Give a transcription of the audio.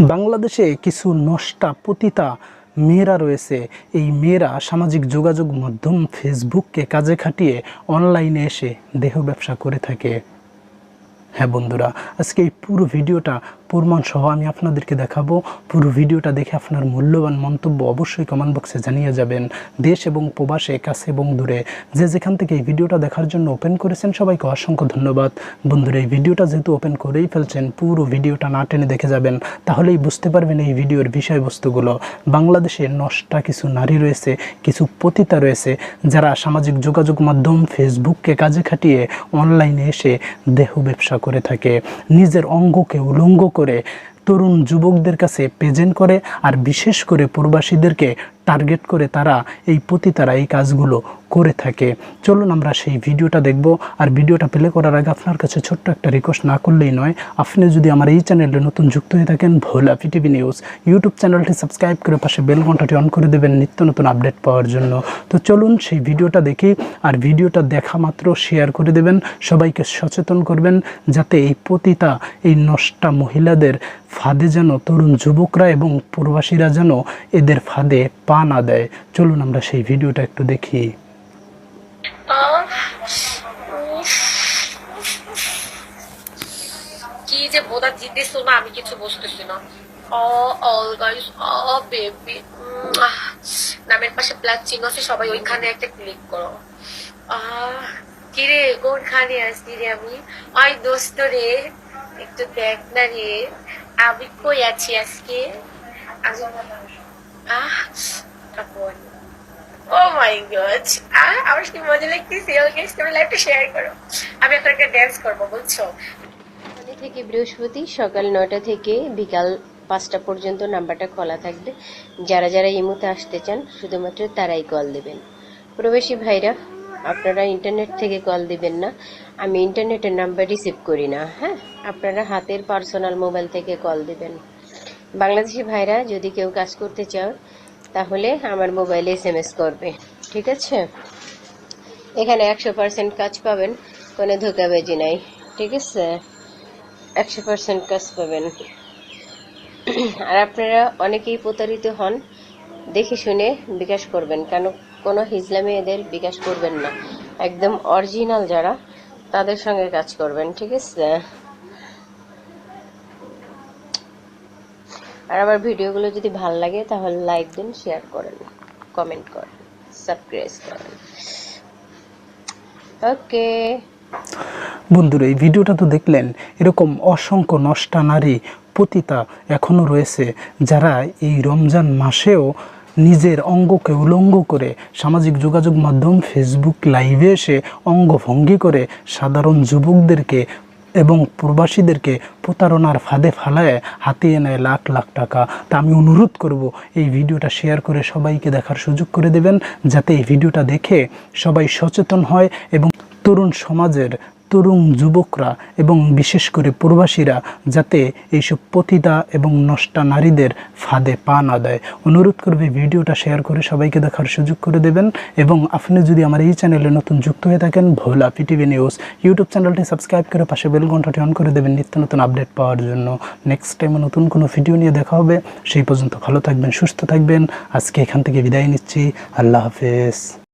বাংলাদেশে কিছু নষ্টা পতিতা মেয়েরা রয়েছে। এই মেয়েরা সামাজিক যোগাযোগ মাধ্যম ফেসবুককে কাজে খাটিয়ে অনলাইনে এসে দেহ ব্যবসা করে থাকে। হ্যাঁ বন্ধুরা, আজকে এই পুরো ভিডিওটা প্রমাণ সহ আমি আপনাদেরকে দেখাবো। পুরো ভিডিওটা দেখে আপনার মূল্যবান মন্তব্য অবশ্যই কমেন্ট বক্সে জানিয়ে যাবেন। দেশ এবং প্রবাসে কাছে এবং দূরে। যে যেখান থেকে এই ভিডিওটা দেখার জন্য ওপেন করেছেন, সবাইকে অসংখ্য ধন্যবাদ। বন্ধুরা, এই ভিডিওটা যেহেতু ওপেন করেই ফেলছেন, পুরো ভিডিওটা না টেনে দেখে যাবেন। তাহলেই বুঝতে পারবেন এই ভিডিওর বিষয়বস্তুগুলো। বাংলাদেশে নষ্টা কিছু নারী রয়েছে, কিছু পতিতা রয়েছে, যারা সামাজিক যোগাযোগ মাধ্যম ফেসবুককে কাজে খাটিয়ে অনলাইনে এসে দেহ ব্যবসা করে থাকে। নিজের অঙ্গকে উলঙ্গ করে তরুণ যুবকদের কাছে প্রেজেন্ট করে আর বিশেষ করে প্রবাসীদেরকে টার্গেট করে তারা এই পতিতারা এই কাজগুলো করে থাকে। চলুন আমরা সেই ভিডিওটা দেখব। আর ভিডিওটা প্লে করার আগে আপনার কাছে ছোট্ট একটা রিকোয়েস্ট না করলেই নয়, আপনি যদি আমার এই চ্যানেলে নতুন যুক্ত হয়ে থাকেন, ভোলা পিটিভি নিউজ ইউটিউব চ্যানেলটি সাবস্ক্রাইব করে পাশে বেল ঘন্টাটি অন করে দেবেন নিত্য নতুন আপডেট পাওয়ার জন্য। তো চলুন সেই ভিডিওটা দেখি আর ভিডিওটা দেখা মাত্র শেয়ার করে দেবেন। সবাইকে সচেতন করবেন যাতে এই পতিতা, এই নষ্টা মহিলাদের ফাঁদে যেন তরুণ যুবকরা এবং প্রবাসীরা যেন এদের ফাঁদে পা না দেয়। চলুন আমরা সেই ভিডিওটা একটু দেখি। নামের পাশে আছে, সবাই ওইখানে একটা ক্লিক করো। কোনখানে রে আমি? আই দোস্ত রে, একটু দেখ না রে। আমি কই আছি আজকে? Ah oh my God. আমার কি মজা লাগতেছে। ওকে তুমি লাইভটা শেয়ার করো। আমি এখন একটা ড্যান্স করব, বুঝছ? থেকে বৃহস্পতি, সকাল নয়টা থেকে বিকাল পাঁচটা পর্যন্ত নাম্বারটা খোলা থাকবে। যারা যারা ইমুতে আসতে চান, শুধুমাত্র তারাই কল দেবেন। প্রবাসী ভাইরা আপনারা ইন্টারনেট থেকে কল দিবেন না। আমি ইন্টারনেটের নাম্বার রিসিভ করি না হ্যাঁ? আপনারা হাতের পার্সোনাল মোবাইল থেকে কল দিবেন। বাংলাদেশি ভাইরা, যদি কেউ কাজ করতে চাও, তাহলে আমার মোবাইলে এস এম এস করবে, ঠিক আছে? এখানে একশো পার্সেন্ট কাজ পাবেন, কোনো ধোকাবাজি নাই, ঠিক আছে? একশো পার্সেন্ট কাজ পাবেন। আর আপনারা অনেকেই প্রতারিত হন, দেখে শুনে বিকাশ করবেন, কেন কোনো হিজলামে এদের বিকাশ করবেন না। একদম অরিজিনাল যারা, তাদের সঙ্গে কাজ করবেন, ঠিক আছে? আর আমার ভিডিওগুলো যদি ভালো লাগে, তাহলে লাইক দিন শেয়ার করেন কমেন্ট করেন সাবস্ক্রাইব করেন। ওকে বন্ধুরা, এই ভিডিওটা তো দেখলেন, এরকম অসংখ্য নষ্টা নারী, পতিতা এখনও রয়েছে, যারা এই রমজান মাসেও নিজের অঙ্গকে উলঙ্গ করে সামাজিক যোগাযোগ মাধ্যম ফেসবুক লাইভে এসে অঙ্গভঙ্গি করে সাধারণ যুবকদেরকে এবং প্রবাসীদেরকে প্রতারণার ফাঁদে ফালায় হাতিয়ে নেয় লাখ লাখ টাকা। তা আমি অনুরোধ করব, এই ভিডিওটা শেয়ার করে সবাইকে দেখার সুযোগ করে দেবেন, যাতে এই ভিডিওটা দেখে সবাই সচেতন হয় এবং তরুণ সমাজের তরুণ যুবকরা এবং বিশেষ করে প্রবাসীরা যাতে এইসব পতিতা এবং নষ্টা নারীদের ফাঁদে পা না দেয়। অনুরোধ করবে ভিডিওটা শেয়ার করে সবাইকে দেখার সুযোগ করে দেবেন এবং আপনি যদি আমার এই চ্যানেলে নতুন যুক্ত হয়ে থাকেন, ভোলা পিটিভি নিউজ ইউটিউব চ্যানেলটি সাবস্ক্রাইব করে পাশে বেল ঘন্টাটি অন করে দেবেন নিত্য নতুন আপডেট পাওয়ার জন্য। নেক্সট টাইমে নতুন কোনো ভিডিও নিয়ে দেখা হবে, সেই পর্যন্ত ভালো থাকবেন, সুস্থ থাকবেন। আজকে এখান থেকে বিদায় নিচ্ছি। আল্লাহ হাফেজ।